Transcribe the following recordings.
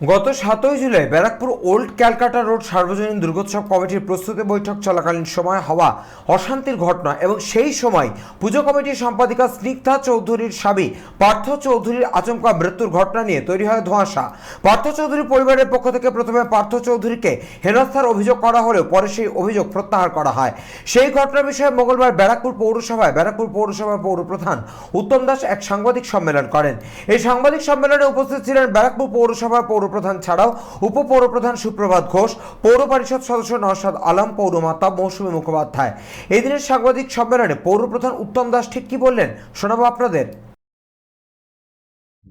গত সাতই July Barrackpore old Calcutta road সার্বজনীন দুর্গোৎসব কমিটির প্রস্তুতি বৈঠক চলাকালীন সময় হওয়া অশান্তির ঘটনা এবং সেই সময় পুজো কমিটির সম্পাদিকা স্নিগ্ধা চৌধুরীর স্বামী পার্থ চৌধুরীর আচমকা মৃত্যুর ঘটনা নিয়ে তৈরি হয় ধোঁয়াশা। পার্থ চৌধুরীর পরিবারের পক্ষ থেকে প্রথমে পার্থ চৌধুরীকে হেনস্থার অভিযোগ করা হলেও পরে সেই অভিযোগ প্রত্যাহার করা হয়। সেই ঘটনার বিষয়ে মঙ্গলবার ব্যারাকপুর পৌরসভায় ব্যারাকপুর পৌরসভার পৌরপ্রধান উত্তম দাস এক সাংবাদিক সম্মেলন করেন। এই সাংবাদিক সম্মেলনে উপস্থিত ছিলেন ব্যারাকপুর পৌরসভার পৌরপ্রধান ছাড়াও উপপৌরপ্রধান সুপ্রভাত ঘোষ পৌর পরিষদ সদস্য নওশাদ আলম, পৌরমাতা মৌসুমী মুখোপাধ্যায়। এই দিনের সাংবাদিক সম্মেলনে পৌরপ্রধান উত্তম দাস ঠিক কি বললেন? শোনাবো আপনাদের।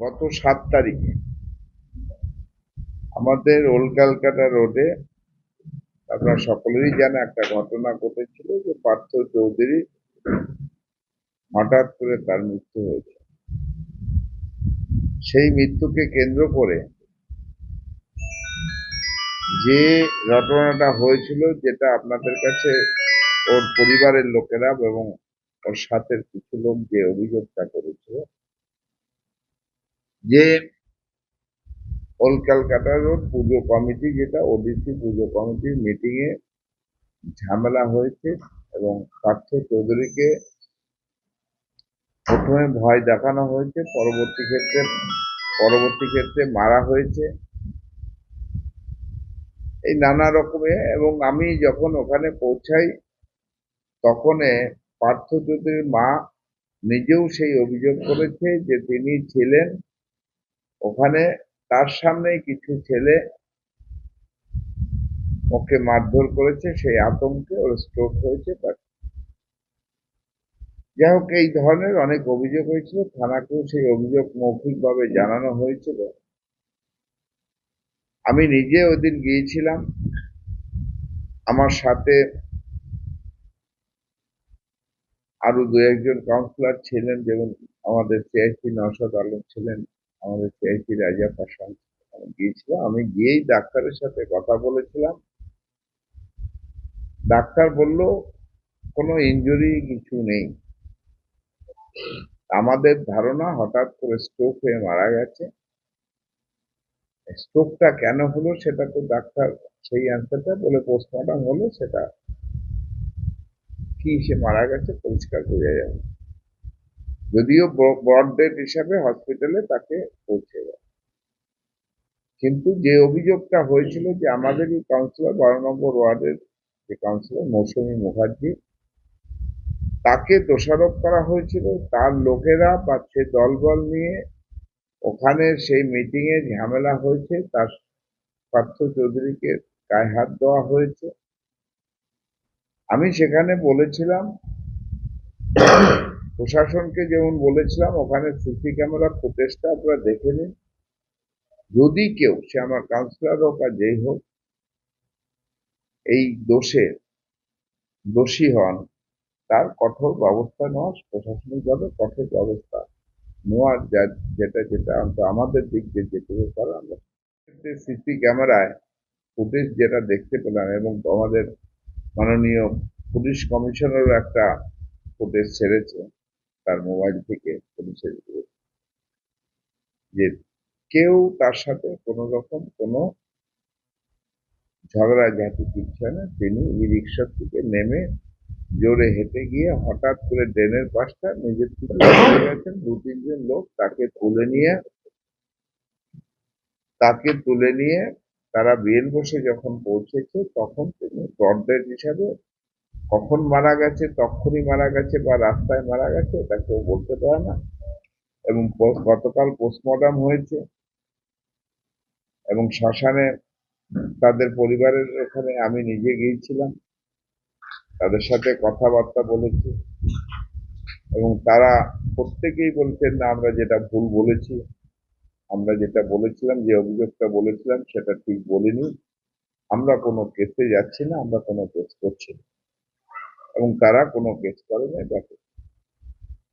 গত সাত তারিখে আমাদের ক্যালকাটা রোডে আপনারা সকলেরই জানে একটা ঘটনা ঘটেছিল যে পার্থ চৌধুরী হঠাৎ করে তার মৃত্যু হয়েছে। সেই মৃত্যুকে কেন্দ্র করে যে ঘটনাটা হয়েছিল যেটা আপনাদের কাছে ওর পরিবারের লোকেরা এবং ওর সাথে কিছু লোক যে অভিযোগটা করেছিল, যে ওল ক্যালকাটা রোড পুজো কমিটি যেটা, ওডিসি পুজো কমিটির মিটিং এ ঝামেলা হয়েছে এবং পার্থ চৌধুরীকে প্রথমে ভয় দেখানো হয়েছে, পরবর্তী ক্ষেত্রে পরবর্তী ক্ষেত্রে মারা হয়েছে। এই নানা রকমের এবং আমি যখন ওখানে পৌঁছাই, তখন পার্থ মা নিজেও সেই অভিযোগ করেছে যে তিনি ছিলেন ওখানে, তার সামনে কিছু ছেলে ওকে মারধর করেছে, সেই আতঙ্কে ওর স্ট্রোক হয়েছে তার। যাই হোক, এই ধরনের অনেক অভিযোগ হয়েছিল, থানাকেও সেই অভিযোগ মৌখিকভাবে জানানো হয়েছিল। আমি নিজে ওদিন গিয়েছিলাম। আমার সাথে আরও দু একজন কাউন্সিলর ছিলেন, যেমন আমাদের সিআইসি নওশাদ আলম ছিলেন, আমাদের সিআইসি রাজা পাশান আমি গিয়েছিলাম, আমি গিয়েই ডাক্তারের সাথে কথা বলেছিলাম। ডাক্তার বলল, কোনো ইনজুরি কিছু নেই। আমাদের ধারণা হঠাৎ করে স্ট্রোক হয়ে মারা গেছে। স্ট্রোকটা কেন হলো সেটা তো ডাক্তার সেই অ্যান্সারটা বলে পোস্টমর্টম হলে সেটা কি সে মারা গেছে পরিষ্কার বোঝা যাবে যদিও ব্রড ডেট হিসাবে হসপিটালে তাকে পৌঁছে যায় কিন্তু যে অভিযোগটা হয়েছিল যে আমাদের এই কাউন্সিলর বারো নম্বর ওয়ার্ডের যে কাউন্সিলর মৌসুমী মুখার্জি, তাকে দোষারোপ করা হয়েছিল, তার লোকেরা বা সে দলবল নিয়ে ওখানে সেই মিটিং এ ঝামেলা হয়েছে, তার পার্থ চৌধুরীকে গায়ে হাত দেওয়া হয়েছে। আমি সেখানে বলেছিলাম, প্রশাসনকে যেমন বলেছিলাম, ওখানে সিসি ক্যামেরা ফুটেজটা আপনারা দেখে নিন। যদি কেউ, সে আমার কাউন্সিলর হোক আর যেই হোক, এই দোষে দোষী হন, তার কঠোর ব্যবস্থা নেওয়া প্রশাসনিকভাবে কঠোর ব্যবস্থা। নেওয়ার যা- যেটা যেটা আমাদের দিক দিয়ে যেটুকু করে আমরা সিসি ক্যামেরায় ফুটেজ যেটা দেখতে পেলাম এবং আমাদের মাননীয় পুলিশ কমিশনারও একটা ফুটেজ ছেড়েছে তার মোবাইল থেকে পুলিশের যে কেউ তার সাথে কোনো রকম কোনো ঝগড়া ঝাঁটি কিচ্ছু না। তিনি ই রিক্সা থেকে নেমে জোরে হেঁটে গিয়ে হঠাৎ করে ড্রেনের পাশটা নিজের গেছেন। দু তিনজন লোক তাকে তুলে নিয়ে, তাকে তুলে নিয়ে তারা বিয়ের বসে যখন পৌঁছেছে, তখন তিনি ব্রডডেড হিসাবে কখন মারা গেছে, তখনই মারা গেছে বা রাস্তায় মারা গেছে, এটা কেউ বলতে পারে না। এবং গতকাল পোস্টমর্টম হয়েছে এবং শ্মশানে তাদের পরিবারের ওখানে আমি নিজে গিয়েছিলাম। তাদের সাথে কথাবার্তা বলেছি। এবং তারা প্রত্যেকেই বলছেন, না, আমরা যেটা ভুল বলেছি, আমরা যেটা বলেছিলাম, যে অভিযোগটা বলেছিলাম, সেটা ঠিক বলিনি। আমরা কোনো কেসে যাচ্ছি না, আমরা কোনো কেস করছি না। এবং তারা কোনো কেস করে না দেখে।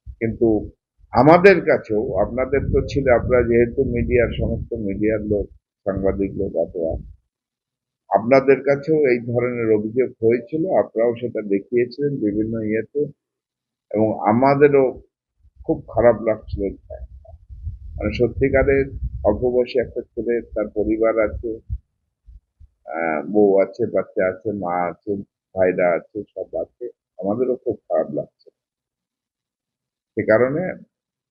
কিন্তু আমাদের কাছেও, আপনাদের তো ছিল, আপনারা যেহেতু মিডিয়ার, সমস্ত মিডিয়ার লোক, সাংবাদিক লোক, অথবা আপনাদের কাছেও এই ধরনের অভিযোগ হয়েছিল, আপনারাও সেটা দেখিয়েছিলেন বিভিন্ন ইয়েতে, এবং আমাদেরও খুব খারাপ লাগছিল মানে সত্যিকারের অল্প একটা ছেলে, তার পরিবার আছে বউ আছে, বাচ্চা আছে, মা আছে, ভাইরা আছে, সব আছে, আমাদেরও খুব খারাপ লাগছে। সে কারণে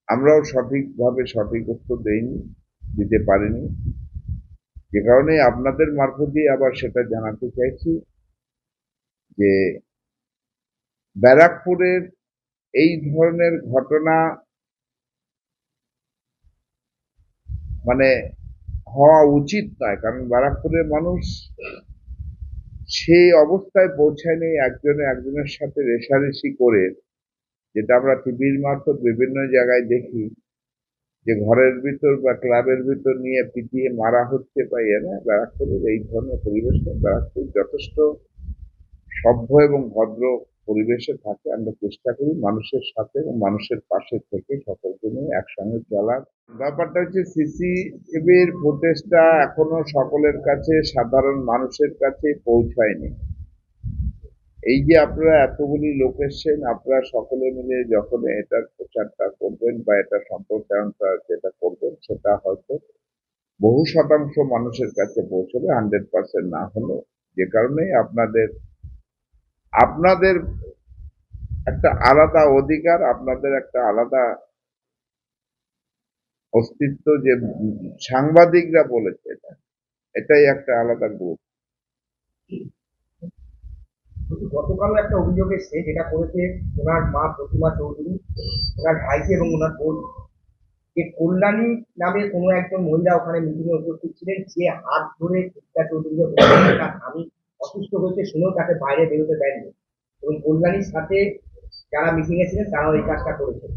আমরাও সঠিকভাবে সঠিক উত্তর দেইনি, দিতে পারিনি। যে কারণে আপনাদের মারফত দিয়ে আবার সেটা জানাতে চাইছি যে ব্যারাকপুরের এই ধরনের ঘটনা মানে হওয়া উচিত নয়, কারণ ব্যারাকপুরের মানুষ সেই অবস্থায় পৌঁছায়নি একজনে একজনের সাথে রেশারেশি করে, যেটা আমরা টিভির মারফত বিভিন্ন জায়গায় দেখি। যে ঘরের ভিতর বা ক্লাবের ভিতর নিয়ে পিটিয়ে মারা হচ্ছে বা না ব্যারাকপুরের এই ধরনের পরিবেশে ব্যারাকপুর যথেষ্ট সভ্য এবং ভদ্র পরিবেশে থাকে। আমরা চেষ্টা করি মানুষের সাথে এবং মানুষের পাশে থেকে সকলকে নিয়ে একসঙ্গে চলার। ব্যাপারটা হচ্ছে সিসিটিভির ফুটেজটা এখনও সকলের কাছে, সাধারণ মানুষের কাছে পৌঁছায়নি। এই যে আপনারা এতগুলি লোক এসছেন, আপনারা সকলে মিলে যখন এটার প্রচারটা করবেন বা এটা সম্প্রচারণটা যেটা করবেন, সেটা হয়তো বহু শতাংশ মানুষের কাছে পৌঁছবে হান্ড্রেড পার্সেন্ট না হলেও। যে কারণে আপনাদের আপনাদের একটা আলাদা অধিকার, আপনাদের একটা আলাদা অস্তিত্ব যে সাংবাদিকরা বলেছে এটা এটাই একটা আলাদা গ্রুপ কিন্তু গতকালও একটা অভিযোগ এসছে, যেটা করেছে ওনার মা প্রতিমা চৌধুরী, ওনার ভাইকে এবং ওনার বোন। যে কল্যাণী নামে কোনো একজন মহিলা ওখানে মিটিং এ উপস্থিত ছিলেন যে হাত ধরে বলেছেন তার স্বামী অসুস্থ হয়েছে, শুনেও তাকে বাইরে বেরোতে দেয়নি। এবং কল্যাণীর সাথে যারা মিটিং এ ছিলেন, তারাও এই কাজটা করেছে।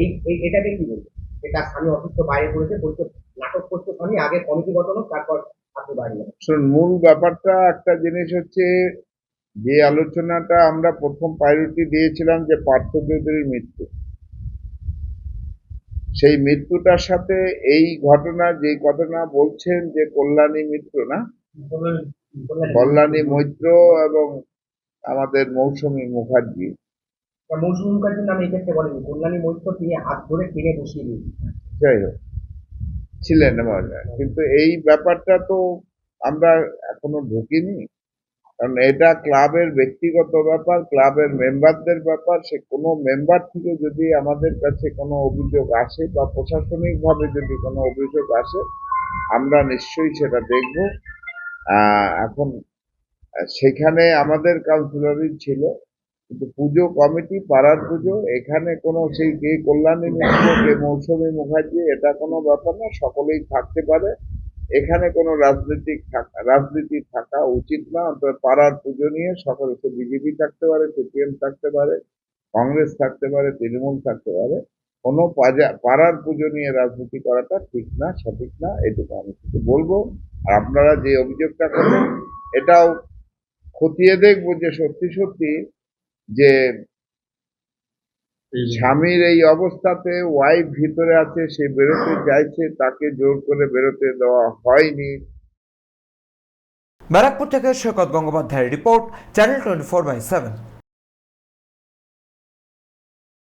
এই এটাকে কি বলব? তার স্বামী অসুস্থ, বাইরে পড়েছে বলছে নাটক করছে স্বামী, আগে কমিটি গঠন তারপর আপনি মূল ব্যাপারটা একটা জিনিস হচ্ছে যে আলোচনাটা আমরা প্রথম প্রায়োরিটি দিয়েছিলাম যে পার্থ চৌধুরীর মৃত্যু। সেই মৃত্যুটার সাথে এই ঘটনা যে ঘটনা বলছেন যে কল্যাণী মিত্র না? কল্যাণী মৈত্র এবং আমাদের মৌসুমী মুখার্জি। মৌসুমী মুখার্জির নামে এক্ষেত্রে বলেনি কল্যাণী মৈত্র তিনি হাত ধরে টেনে বসিয়ে যাই হোক ছিলেন কিন্তু এই ব্যাপারটা তো আমরা এখনও ঢুকিনি। কারণ এটা ক্লাবের ব্যক্তিগত ব্যাপার, ক্লাবের মেম্বারদের ব্যাপার। সে কোনো মেম্বার থেকে যদি আমাদের কাছে কোনো অভিযোগ আসে বা প্রশাসনিকভাবে যদি কোনো অভিযোগ আসে, আমরা নিশ্চয়ই সেটা দেখব। এখন সেখানে আমাদের কাউন্সিলরই ছিল, কিন্তু পুজো কমিটি, পাড়ার পুজো, এখানে কোনো সেই কে কল্যাণী মিত্র কে মৌসুমী মুখার্জি, এটা কোনো ব্যাপার না, সকলেই থাকতে পারে। এখানে কোনো রাজনৈতিক রাজনীতি থাকা উচিত না। অন্তত পাড়ার পুজো নিয়ে সকলে, সে বিজেপি থাকতে পারে, সিপিএম থাকতে পারে, কংগ্রেস থাকতে পারে, তৃণমূল থাকতে পারে, কোনো পাড়ার পুজো নিয়ে রাজনীতি করাটা ঠিক না, সঠিক না, এটুকু আমি শুধু বলব। আর আপনারা যে অভিযোগটা করবেন এটাও খতিয়ে দেখব যে সত্যি সত্যি যে স্বামীর এই অবস্থাতে ওয়াইফ ভিতরে আছে সে বেরোতে চাইছে তাকে জোর করে বেরোতে দেওয়া হয়নি। ব্যারাকপুর থেকে সৈকত গঙ্গোপাধ্যায়ের report channel twenty four by seven